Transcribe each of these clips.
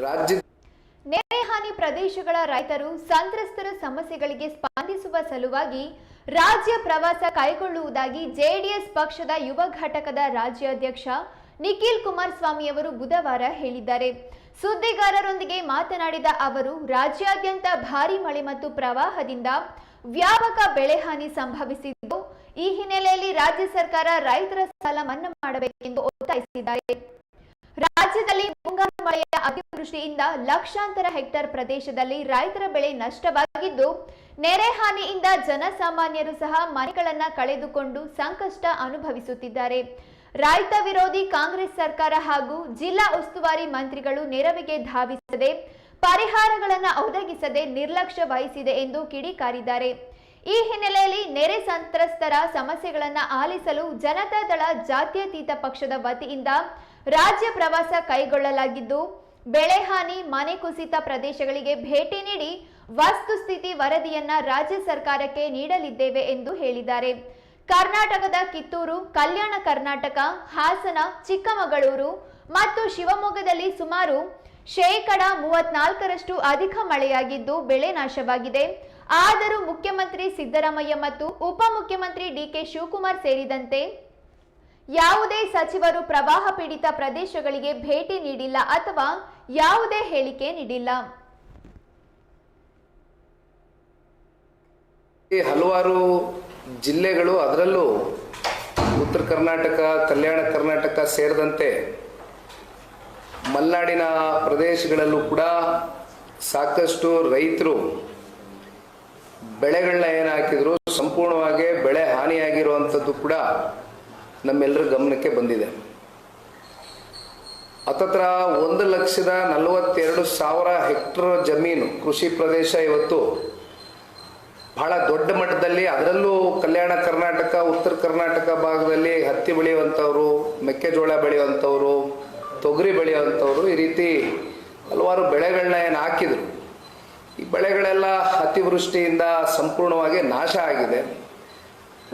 ರಾಜ್ಯ ನೆರೆ ಹಾನಿ ಪ್ರದೇಶಗಳ ರೈತರು ಸಂತ್ರಸ್ತರ ಸಮಸ್ಯೆಗಳಿಗೆ ಸ್ಪಂದಿಸುವ ಸಲುವಾಗಿ ರಾಜ್ಯ ಪ್ರವಾಸ ಕೈಗೊಳ್ಳುವುದಾಗಿ ಜೆಡಿಎಸ್ ಪಕ್ಷದ ಯುವ ಘಟಕದ ರಾಜ್ಯಾಧ್ಯಕ್ಷ ನಿಖಿಲ್ ಕುಮಾರಸ್ವಾಮಿ ಅವರು ಬುಧವಾರ ಹೇಳಿದ್ದಾರೆ. ಸುದ್ದಿಗಾರರೊಂದಿಗೆ ಮಾತನಾಡಿದ ಅವರು, ರಾಜ್ಯಾದ್ಯಂತ ಭಾರಿ ಮಳೆ ಮತ್ತು ಪ್ರವಾಹದಿಂದ ವ್ಯಾಪಕ ಬೆಳೆಹಾನಿ ಸಂಭವಿಸಿದ್ದು, ಈ ಹಿನ್ನೆಲೆಯಲ್ಲಿ ರಾಜ್ಯ ಸರ್ಕಾರ ರೈತರ ಸಾಲ ಮನ್ನಾ ಮಾಡಬೇಕೆಂದು ಒತ್ತಾಯಿಸಿದ್ದಾರೆ. ರಾಜ್ಯದಲ್ಲಿ ಮುಂಗಾರು ಮಳೆಯ ಅತಿವೃಷ್ಟಿಯಿಂದ ಲಕ್ಷಾಂತರ ಹೆಕ್ಟೇರ್ ಪ್ರದೇಶದಲ್ಲಿ ರೈತರ ಬೆಳೆ ನಷ್ಟವಾಗಿದ್ದು, ನೆರೆ ಹಾನಿಯಿಂದ ಜನಸಾಮಾನ್ಯರು ಸಹ ಮನೆಗಳನ್ನ ಕಳೆದುಕೊಂಡು ಸಂಕಷ್ಟ ಅನುಭವಿಸುತ್ತಿದ್ದಾರೆ. ರೈತ ವಿರೋಧಿ ಕಾಂಗ್ರೆಸ್ ಸರ್ಕಾರ ಹಾಗೂ ಜಿಲ್ಲಾ ಉಸ್ತುವಾರಿ ಮಂತ್ರಿಗಳು ನೆರವಿಗೆ ಧಾವಿಸದೆ, ಪರಿಹಾರಗಳನ್ನು ಒದಗಿಸದೆ ನಿರ್ಲಕ್ಷ್ಯ ವಹಿಸಿದೆ ಎಂದು ಕಿಡಿಕಾರಿದ್ದಾರೆ. ಈ ಹಿನ್ನೆಲೆಯಲ್ಲಿ ನೆರೆ ಸಂತ್ರಸ್ತರ ಸಮಸ್ಯೆಗಳನ್ನು ಆಲಿಸಲು ಜನತಾದಳ ಜಾತ್ಯತೀತ ಪಕ್ಷದ ವತಿಯಿಂದ ರಾಜ್ಯ ಪ್ರವಾಸ ಕೈಗೊಳ್ಳಲಾಗಿದ್ದು, ಬೆಳೆ ಹಾನಿ, ಮನೆ ಕುಸಿತ ಪ್ರದೇಶಗಳಿಗೆ ಭೇಟಿ ನೀಡಿ ವಸ್ತುಸ್ಥಿತಿ ವರದಿಯನ್ನ ರಾಜ್ಯ ಸರ್ಕಾರಕ್ಕೆ ನೀಡಲಿದ್ದೇವೆ ಎಂದು ಹೇಳಿದ್ದಾರೆ. ಕರ್ನಾಟಕದ ಕಿತ್ತೂರು, ಕಲ್ಯಾಣ ಕರ್ನಾಟಕ, ಹಾಸನ, ಚಿಕ್ಕಮಗಳೂರು ಮತ್ತು ಶಿವಮೊಗ್ಗದಲ್ಲಿ ಸುಮಾರು ಶೇಕಡ ಮೂವತ್ನಾಲ್ಕರಷ್ಟು ಅಧಿಕ ಮಳೆಯಾಗಿದ್ದು ಬೆಳೆ ನಾಶವಾಗಿದೆ. ಆದರೂ ಮುಖ್ಯಮಂತ್ರಿ ಸಿದ್ದರಾಮಯ್ಯ ಮತ್ತು ಉಪಮುಖ್ಯಮಂತ್ರಿ ಡಿಕೆ ಶಿವಕುಮಾರ್ ಸೇರಿದಂತೆ ಯಾವುದೇ ಸಚಿವರು ಪ್ರವಾಹ ಪೀಡಿತ ಪ್ರದೇಶಗಳಿಗೆ ಭೇಟಿ ನೀಡಿಲ್ಲ ಅಥವಾ ಯಾವುದೇ ಹೇಳಿಕೆ ನೀಡಿಲ್ಲ. ಹಲವಾರು ಜಿಲ್ಲೆಗಳು ಅದರಲ್ಲೂ ಉತ್ತರ ಕರ್ನಾಟಕ, ಕಲ್ಯಾಣ ಕರ್ನಾಟಕ ಸೇರಿದಂತೆ ಮಲೆನಾಡಿನ ಪ್ರದೇಶಗಳಲ್ಲೂ ಕೂಡ ಸಾಕಷ್ಟು ರೈತರು ಬೆಳೆಗಳನ್ನ ಏನು ಹಾಕಿದ್ರು, ಸಂಪೂರ್ಣವಾಗಿ ಬೆಳೆ ಹಾನಿಯಾಗಿರುವಂಥದ್ದು ಕೂಡ ನಮ್ಮೆಲ್ಲರ ಗಮನಕ್ಕೆ ಬಂದಿದೆ. ಹತ್ತತ್ರ ಒಂದು ಲಕ್ಷದ ನಲವತ್ತೆರಡು ಸಾವಿರ ಹೆಕ್ಟರ್ ಜಮೀನು ಕೃಷಿ ಪ್ರದೇಶ ಇವತ್ತು ಬಹಳ ದೊಡ್ಡ ಮಟ್ಟದಲ್ಲಿ, ಅದರಲ್ಲೂ ಕಲ್ಯಾಣ ಕರ್ನಾಟಕ, ಉತ್ತರ ಕರ್ನಾಟಕ ಭಾಗದಲ್ಲಿ ಹತ್ತಿ ಬೆಳೆಯುವಂಥವ್ರು, ಮೆಕ್ಕೆಜೋಳ ಬೆಳೆಯುವಂಥವ್ರು, ತೊಗರಿ ಬೆಳೆಯುವಂಥವ್ರು ಈ ರೀತಿ ಹಲವಾರು ಬೆಳೆಗಳನ್ನ ಏನು ಹಾಕಿದರು. ಈ ಬೆಳೆಗಳೆಲ್ಲ ಅತಿವೃಷ್ಟಿಯಿಂದ ಸಂಪೂರ್ಣವಾಗಿ ನಾಶ ಆಗಿದೆ.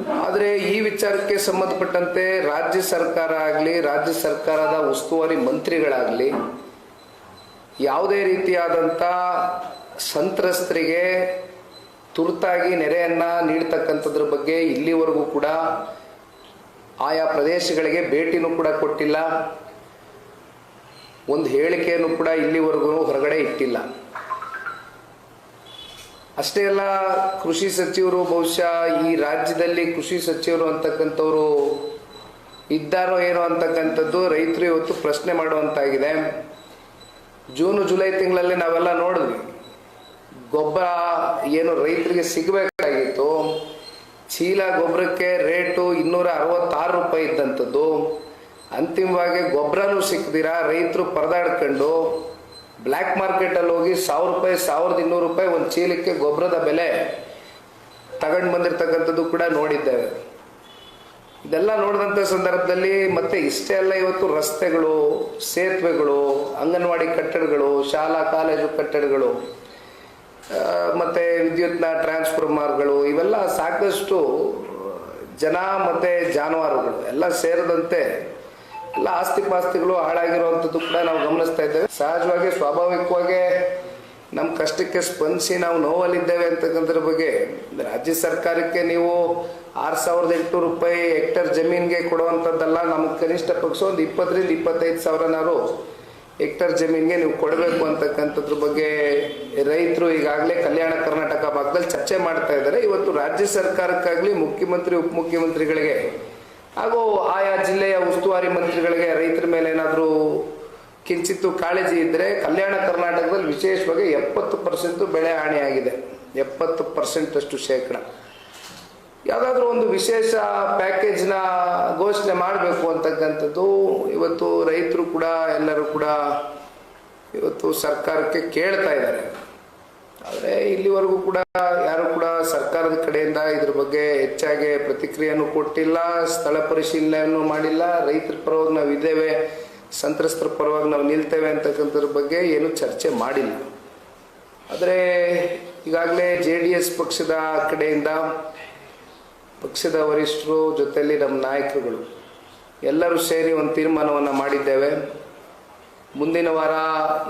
ಆದರೆ ಈ ವಿಚಾರಕ್ಕೆ ಸಂಬಂಧಪಟ್ಟಂತೆ ರಾಜ್ಯ ಸರ್ಕಾರ ಆಗಲಿ, ರಾಜ್ಯ ಸರ್ಕಾರದ ಉಸ್ತುವಾರಿ ಮಂತ್ರಿಗಳಾಗಲಿ, ಯಾವುದೇ ರೀತಿಯಾದಂಥ ಸಂತ್ರಸ್ತರಿಗೆ ತುರ್ತಾಗಿ ನೆರೆಯನ್ನ ನೀಡ್ತಕ್ಕಂಥದ್ರ ಬಗ್ಗೆ ಇಲ್ಲಿವರೆಗೂ ಕೂಡ ಆಯಾ ಪ್ರದೇಶಗಳಿಗೆ ಭೇಟಿನೂ ಕೂಡ ಕೊಟ್ಟಿಲ್ಲ. ಒಂದು ಹೇಳಿಕೆಯನ್ನು ಕೂಡ ಇಲ್ಲಿವರೆಗೂ ಹೊರಗಡೆ ಇಟ್ಟಿಲ್ಲ. ಅಷ್ಟೇ ಅಲ್ಲ, ಕೃಷಿ ಸಚಿವರು ಬಹುಶಃ ಈ ರಾಜ್ಯದಲ್ಲಿ ಕೃಷಿ ಸಚಿವರು ಅಂತಕ್ಕಂಥವ್ರು ಇದ್ದಾರೋ ಏನೋ ಅಂತಕ್ಕಂಥದ್ದು ರೈತರು ಇವತ್ತು ಪ್ರಶ್ನೆ ಮಾಡುವಂತಾಗಿದೆ. ಜೂನ್, ಜುಲೈ ತಿಂಗಳಲ್ಲಿ ನಾವೆಲ್ಲ ನೋಡಿದ್ವಿ. ಗೊಬ್ಬರ ಏನು ರೈತರಿಗೆ ಸಿಗಬೇಕಾಗಿತ್ತು. ಚೀಲ ಗೊಬ್ಬರಕ್ಕೆ ರೇಟು ಇನ್ನೂರ ಅರವತ್ತಾರು ರೂಪಾಯಿ ಇದ್ದಂಥದ್ದು. ಅಂತಿಮವಾಗಿ ಗೊಬ್ಬರನೂ ಸಿಕ್ಕದಿರ ರೈತರು ಪರದಾಡ್ಕೊಂಡು ಬ್ಲ್ಯಾಕ್ ಮಾರ್ಕೆಟಲ್ಲಿ ಹೋಗಿ ಸಾವಿರ ರೂಪಾಯಿ, ಸಾವಿರದ ಇನ್ನೂರು ರೂಪಾಯಿ ಒಂದು ಚೀಲಕ್ಕೆ ಗೊಬ್ಬರದ ಬೆಲೆ ತಗೊಂಡು ಬಂದಿರತಕ್ಕಂಥದ್ದು ಕೂಡ ನೋಡಿದ್ದೇವೆ. ಇದೆಲ್ಲ ನೋಡಿದಂಥ ಸಂದರ್ಭದಲ್ಲಿ ಮತ್ತೆ ಇಷ್ಟೇ ಅಲ್ಲ ಇವತ್ತು ರಸ್ತೆಗಳು, ಸೇತುವೆಗಳು, ಅಂಗನವಾಡಿ ಕಟ್ಟಡಗಳು, ಶಾಲಾ, ಕಾಲೇಜು ಕಟ್ಟಡಗಳು ಮತ್ತು ವಿದ್ಯುತ್ನ ಟ್ರಾನ್ಸ್ಫಾರ್ಮರ್ಗಳು, ಇವೆಲ್ಲ ಸಾಕಷ್ಟು ಜನ ಮತ್ತೆ ಜಾನುವಾರುಗಳು ಎಲ್ಲ ಸೇರಿದಂತೆ ಎಲ್ಲ ಆಸ್ತಿ ಪಾಸ್ತಿಗಳು ಹಾಳಾಗಿರುವಂಥದ್ದು ಕೂಡ ನಾವು ಗಮನಿಸ್ತಾ ಇದ್ದೇವೆ. ಸಹಜವಾಗಿ, ಸ್ವಾಭಾವಿಕವಾಗಿ ನಮ್ಮ ಕಷ್ಟಕ್ಕೆ ಸ್ಪಂದಿಸಿ ನಾವು ನೋವಲ್ಲಿದ್ದೇವೆ ಅಂತಕ್ಕಂಥದ್ರ ಬಗ್ಗೆ ರಾಜ್ಯ ಸರ್ಕಾರಕ್ಕೆ ನೀವು ಆರು ಸಾವಿರದ ಎಂಟು ರೂಪಾಯಿ ಹೆಕ್ಟರ್ ಜಮೀನಿಗೆ ಕೊಡುವಂಥದ್ದಲ್ಲ ನಮಗೆ ಕನಿಷ್ಠ ಪಕ್ಷ ಒಂದು ಇಪ್ಪತ್ತರಿಂದ ಇಪ್ಪತ್ತೈದು ಸಾವಿರನಾರು ಹೆಕ್ಟರ್ ಜಮೀನಿಗೆ ನೀವು ಕೊಡಬೇಕು ಅಂತಕ್ಕಂಥದ್ರ ಬಗ್ಗೆ ರೈತರು ಈಗಾಗಲೇ ಕಲ್ಯಾಣ ಕರ್ನಾಟಕ ಭಾಗದಲ್ಲಿ ಚರ್ಚೆ ಮಾಡ್ತಾ ಇದ್ದಾರೆ. ಇವತ್ತು ರಾಜ್ಯ ಸರ್ಕಾರಕ್ಕಾಗಲಿ ಮುಖ್ಯಮಂತ್ರಿ, ಉಪಮುಖ್ಯಮಂತ್ರಿಗಳಿಗೆ ಹಾಗೂ ಆಯಾ ಜಿಲ್ಲೆಯ ಉಸ್ತುವಾರಿ ಮಂತ್ರಿಗಳಿಗೆ ರೈತರ ಮೇಲೆ ಏನಾದರೂ ಕಿಂಚಿತ್ತು ಕಾಳಜಿ ಇದ್ದರೆ ಕಲ್ಯಾಣ ಕರ್ನಾಟಕದಲ್ಲಿ ವಿಶೇಷವಾಗಿ ಎಪ್ಪತ್ತು ಪರ್ಸೆಂಟು ಬೆಳೆ ಹಾನಿಯಾಗಿದೆ. ಎಪ್ಪತ್ತು ಪರ್ಸೆಂಟಷ್ಟು ಶೇಕಡ. ಯಾವುದಾದ್ರೂ ಒಂದು ವಿಶೇಷ ಪ್ಯಾಕೇಜ್ನ ಘೋಷಣೆ ಮಾಡಬೇಕು ಅಂತಕ್ಕಂಥದ್ದು ಇವತ್ತು ರೈತರು ಕೂಡ ಎಲ್ಲರೂ ಕೂಡ ಇವತ್ತು ಸರ್ಕಾರಕ್ಕೆ ಕೇಳ್ತಾ ಇದ್ದಾರೆ. ಆದರೆ ಇಲ್ಲಿವರೆಗೂ ಕೂಡ ಯಾರು ಕೂಡ ಸರ್ಕಾರದ ಕಡೆಯಿಂದ ಇದ್ರ ಬಗ್ಗೆ ಹೆಚ್ಚಾಗಿ ಪ್ರತಿಕ್ರಿಯೆಯನ್ನು ಕೊಟ್ಟಿಲ್ಲ, ಸ್ಥಳ ಪರಿಶೀಲನೆಯನ್ನು ಮಾಡಿಲ್ಲ, ರೈತರ ಪರವಾಗಿ ನಾವು ಇದ್ದೇವೆ, ಸಂತ್ರಸ್ತರ ಪರವಾಗಿ ನಾವು ನಿಲ್ತೇವೆ ಅಂತಕ್ಕಂಥದ್ರ ಬಗ್ಗೆ ಏನು ಚರ್ಚೆ ಮಾಡಿಲ್ಲ. ಆದರೆ ಈಗಾಗಲೇ ಜೆ ಡಿ ಎಸ್ ಪಕ್ಷದ ಕಡೆಯಿಂದ ಪಕ್ಷದ ವರಿಷ್ಠರು ಜೊತೆಯಲ್ಲಿ ನಮ್ಮ ನಾಯಕರುಗಳು ಎಲ್ಲರೂ ಸೇರಿ ಒಂದು ತೀರ್ಮಾನವನ್ನು ಮಾಡಿದ್ದೇವೆ. ಮುಂದಿನ ವಾರ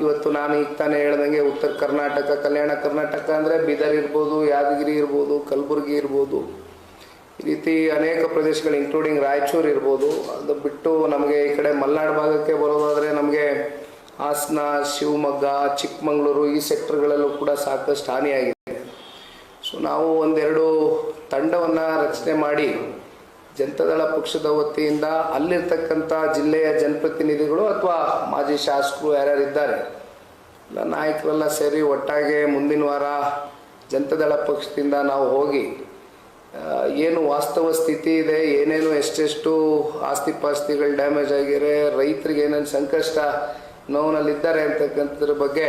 ಇವತ್ತು ನಾನು ಈಗ ತಾನೇ ಹೇಳ್ದಂಗೆ ಉತ್ತರ ಕರ್ನಾಟಕ, ಕಲ್ಯಾಣ ಕರ್ನಾಟಕ ಅಂದರೆ ಬೀದರ್ ಇರ್ಬೋದು, ಯಾದಗಿರಿ ಇರ್ಬೋದು, ಕಲಬುರಗಿ ಇರ್ಬೋದು. ಈ ರೀತಿ ಅನೇಕ ಪ್ರದೇಶಗಳು ಇನ್ಕ್ಲೂಡಿಂಗ್ ರಾಯಚೂರು ಇರ್ಬೋದು. ಅದು ಬಿಟ್ಟು ನಮಗೆ ಈ ಕಡೆ ಮಲೆನಾಡು ಭಾಗಕ್ಕೆ ಬರೋದಾದರೆ ನಮಗೆ ಹಾಸನ, ಶಿವಮೊಗ್ಗ, ಚಿಕ್ಕಮಗಳೂರು ಈ ಸೆಕ್ಟರ್ಗಳಲ್ಲೂ ಕೂಡ ಸಾಕಷ್ಟು ಹಾನಿಯಾಗಿದೆ. ಸೊ ನಾವು ಒಂದೆರಡು ತಂಡವನ್ನು ರಚನೆ ಮಾಡಿ ಜನತಾದಳ ಪಕ್ಷದ ವತಿಯಿಂದ ಅಲ್ಲಿರ್ತಕ್ಕಂಥ ಜಿಲ್ಲೆಯ ಜನಪ್ರತಿನಿಧಿಗಳು ಅಥವಾ ಮಾಜಿ ಶಾಸಕರು ಯಾರ್ಯಾರು ಇದ್ದಾರೆ? ಎಲ್ಲ ನಾಯಕರೆಲ್ಲ ಸೇರಿ ಒಟ್ಟಾಗೆ ಮುಂದಿನ ವಾರ ಜನತಾದಳ ಪಕ್ಷದಿಂದ ನಾವು ಹೋಗಿ ಏನು ವಾಸ್ತವ ಸ್ಥಿತಿ ಇದೆ, ಏನೇನು ಎಷ್ಟೆಷ್ಟು ಆಸ್ತಿ ಪಾಸ್ತಿಗಳು ಡ್ಯಾಮೇಜ್ ಆಗಿದೆ ರೈತರಿಗೆ ಏನೇನು ಸಂಕಷ್ಟ ನೋವಿನಲ್ಲಿದ್ದಾರೆ ಅಂತಕ್ಕಂಥದ್ರ ಬಗ್ಗೆ